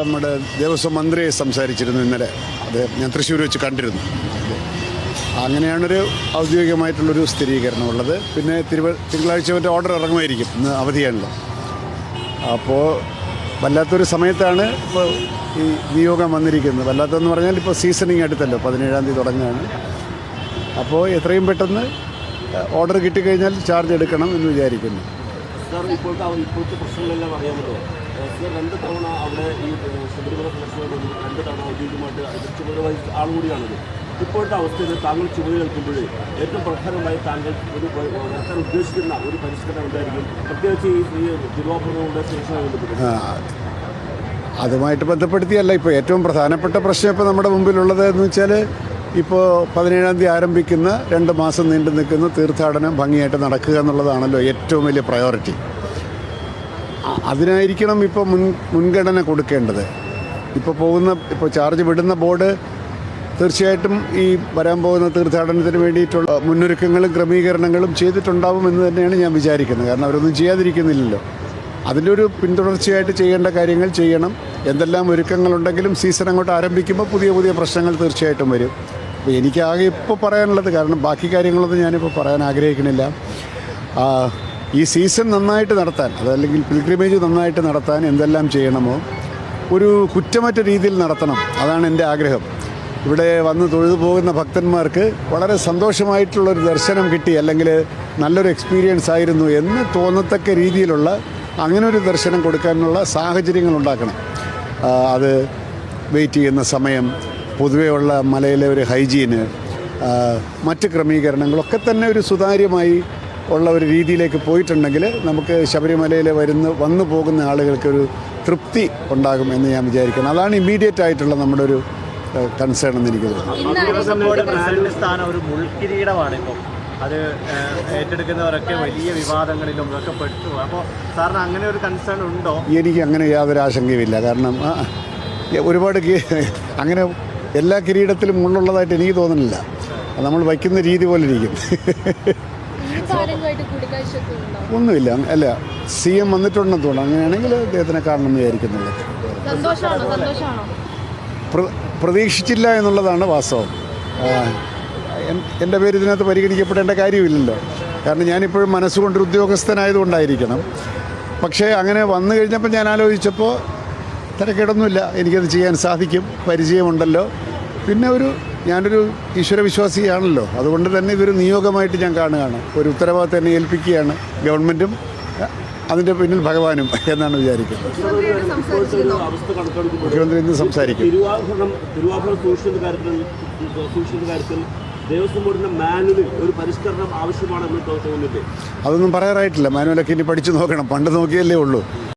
നമ്മുടെ ദേവസ്വം മന്ത്രി സംസാരിച്ചിരുന്നു ഇന്നലെ. അത് ഞാൻ തൃശ്ശൂർ വെച്ച് കണ്ടിരുന്നു. അങ്ങനെയാണൊരു ഔദ്യോഗികമായിട്ടുള്ളൊരു സ്ഥിരീകരണം ഉള്ളത് പിന്നെ തിരുവ തിങ്കളാഴ്ച മറ്റേ ഓർഡർ ഇറങ്ങുമായിരിക്കും. ഇന്ന് അവധിയാണല്ലോ. അപ്പോൾ വല്ലാത്തൊരു സമയത്താണ് ഇപ്പോൾ ഈ നിയോഗം വന്നിരിക്കുന്നത്. വല്ലാത്തതെന്ന് പറഞ്ഞാൽ ഇപ്പോൾ സീസണിങ് അടുത്തല്ലോ. പതിനേഴാം തീയതി തുടങ്ങുകയാണ് അപ്പോൾ എത്രയും പെട്ടെന്ന് ഓർഡർ കിട്ടിക്കഴിഞ്ഞാൽ ചാർജ് എടുക്കണം എന്ന് വിചാരിക്കുന്നു. പ്രശ്നങ്ങളെല്ലാം രണ്ട് തവണ അവിടെ ഈ ശബരിമല പ്രശ്നം രണ്ട് തവണ ഔദ്യോഗികമായിട്ട് ചുമതല വഹിച്ച ഇപ്പോഴത്തെ അവസ്ഥയിൽ താങ്കൾ ചുമതല നിൽക്കുമ്പോൾ ഏറ്റവും പ്രധാനമായി താങ്കൾ ഒരു നടത്താൻ ഉദ്ദേശിക്കുന്ന ഒരു പരിഷ്കരണം ഉണ്ടായിരിക്കും പ്രത്യേകിച്ച് ഈ തിരുവാഭരണങ്ങളുടെ ആ, അതുമായിട്ട് ബന്ധപ്പെടുത്തിയല്ല. ഇപ്പോൾ ഏറ്റവും പ്രധാനപ്പെട്ട പ്രശ്നം ഇപ്പോൾ നമ്മുടെ മുമ്പിലുള്ളത് എന്ന് വെച്ചാൽ ഇപ്പോൾ പതിനേഴാം തീയതി ആരംഭിക്കുന്ന രണ്ട് മാസം നീണ്ടു നിൽക്കുന്ന തീർത്ഥാടനം ഭംഗിയായിട്ട് നടക്കുക എന്നുള്ളതാണല്ലോ ഏറ്റവും വലിയ പ്രയോറിറ്റി അതിനായിരിക്കണം ഇപ്പോൾ മുൻ മുൻഗണന കൊടുക്കേണ്ടത്. ഇപ്പോൾ പോകുന്ന ഇപ്പോൾ ചാർജ് വിടുന്ന ബോർഡ് തീർച്ചയായിട്ടും ഈ വരാൻ പോകുന്ന തീർത്ഥാടനത്തിന് വേണ്ടിയിട്ടുള്ള മുന്നൊരുക്കങ്ങളും ക്രമീകരണങ്ങളും ചെയ്തിട്ടുണ്ടാവും എന്ന് തന്നെയാണ് ഞാൻ വിചാരിക്കുന്നത്. കാരണം അവരൊന്നും ചെയ്യാതിരിക്കുന്നില്ലല്ലോ. അതിന്റെ ഒരു പിന്തുടർച്ചയായിട്ട് ചെയ്യേണ്ട കാര്യങ്ങൾ ചെയ്യണം. എന്തെല്ലാം ഒരുക്കങ്ങളുണ്ടെങ്കിലും സീസൺ അങ്ങോട്ട് ആരംഭിക്കുമ്പോൾ പുതിയ പുതിയ പ്രശ്നങ്ങൾ തീർച്ചയായിട്ടും വരും. അപ്പോൾ എനിക്കാകെ ഇപ്പോൾ പറയാനുള്ളത് കാരണം ബാക്കി കാര്യങ്ങളൊന്നും ഞാനിപ്പോൾ പറയാൻ ആഗ്രഹിക്കുന്നില്ല. ഈ സീസൺ നന്നായിട്ട് നടത്താൻ അതല്ലെങ്കിൽ പിൽഗ്രിമേജ് നന്നായിട്ട് നടത്താൻ എന്തെല്ലാം ചെയ്യണമോ ഒരു കുറ്റമറ്റ രീതിയിൽ നടത്തണം. അതാണ് എന്റെ ആഗ്രഹം. ഇവിടെ വന്ന് തൊഴുതു പോകുന്ന ഭക്തന്മാർക്ക് വളരെ സന്തോഷമായിട്ടുള്ളൊരു ദർശനം കിട്ടി അല്ലെങ്കിൽ നല്ലൊരു എക്സ്പീരിയൻസ് ആയിരുന്നു എന്ന് തോന്നത്തക്ക രീതിയിലുള്ള അങ്ങനെ ഒരു ദർശനം കൊടുക്കാനുള്ള സാഹചര്യങ്ങൾ ഉണ്ടാക്കണം. അത് വെയിറ്റ് ചെയ്യുന്ന സമയം പൊതുവേ ഉള്ള മലയിലെ ഒരു ഹൈജീന് മറ്റ് ക്രമീകരണങ്ങളൊക്കെ തന്നെ ഒരു സുതാര്യമായി ഉള്ള ഒരു രീതിയിലേക്ക് പോയിട്ടുണ്ടെങ്കിൽ നമുക്ക് ശബരിമലയിൽ വരുന്ന വന്നു പോകുന്ന ആളുകൾക്കൊരു തൃപ്തി ഉണ്ടാകും എന്ന് ഞാൻ വിചാരിക്കണം അതാണ് ഇമ്മീഡിയറ്റ് ആയിട്ടുള്ള നമ്മുടെ ഒരു കൺസേൺ എന്ന് എനിക്ക് തോന്നുന്നു അത് ഏറ്റെടുക്കുന്നവരൊക്കെ വലിയ വിവാദങ്ങളിലും ഒക്കെ പെട്ടു. അപ്പോൾ സാറിന് അങ്ങനെ ഒരു കൺസേൺ ഉണ്ടോ? എനിക്ക് അങ്ങനെ യാതൊരു ആശങ്കയുമില്ല. കാരണം ഒരുപാട് അങ്ങനെ എല്ലാ കിരീടത്തിലും മുള്ളുള്ളതായിട്ട് എനിക്ക് തോന്നുന്നില്ല. നമ്മൾ വയ്ക്കുന്ന രീതി പോലെ ഇരിക്കും. ഒന്നുമില്ല. അല്ല സി എം വന്നിട്ടുണ്ടെന്ന് തോന്നുന്നു. അങ്ങനെയാണെങ്കിൽ അദ്ദേഹത്തിനെ കാരണം വിചാരിക്കുന്നില്ല. പ്രതീക്ഷിച്ചില്ല എന്നുള്ളതാണ് വാസ്തവം. എന്റെ പേര് ഇതിനകത്ത് പരിഗണിക്കപ്പെടേണ്ട കാര്യമില്ലല്ലോ. കാരണം ഞാനിപ്പോഴും മനസ്സുകൊണ്ടൊരു ഉദ്യോഗസ്ഥനായതുകൊണ്ടായിരിക്കണം. പക്ഷേ അങ്ങനെ വന്നു കഴിഞ്ഞപ്പോൾ ഞാൻ ആലോചിച്ചപ്പോൾ തിരക്കേടൊന്നുമില്ല എനിക്കത് ചെയ്യാൻ സാധിക്കും. പരിചയമുണ്ടല്ലോ. പിന്നെ ഒരു ഞാനൊരു ഈശ്വരവിശ്വാസിയാണല്ലോ അതുകൊണ്ട് തന്നെ ഇതൊരു നിയോഗമായിട്ട് ഞാൻ കാണുകയാണ്. ഒരു ഉത്തരവാദിത്തം എന്നെ ഏൽപ്പിക്കുകയാണ് ഗവൺമെന്റും അതിന്റെ പിന്നിൽ ഭഗവാനും എന്നാണ് വിചാരിക്കുന്നത്. മുഖ്യമന്ത്രി ഇന്ന് സംസാരിക്കും. ദേവസ്വം ബോർഡിന്റെ മാനുവലിൽ ഒരു പരിഷ്കരണം ആവശ്യമാണെന്ന് തോന്നുന്നില്ലേ? അതൊന്നും പറയാറായിട്ടില്ല. മാനുവലൊക്കെ ഇനി പഠിച്ചു നോക്കണം. പണ്ട് നോക്കിയല്ലേ ഉള്ളൂ.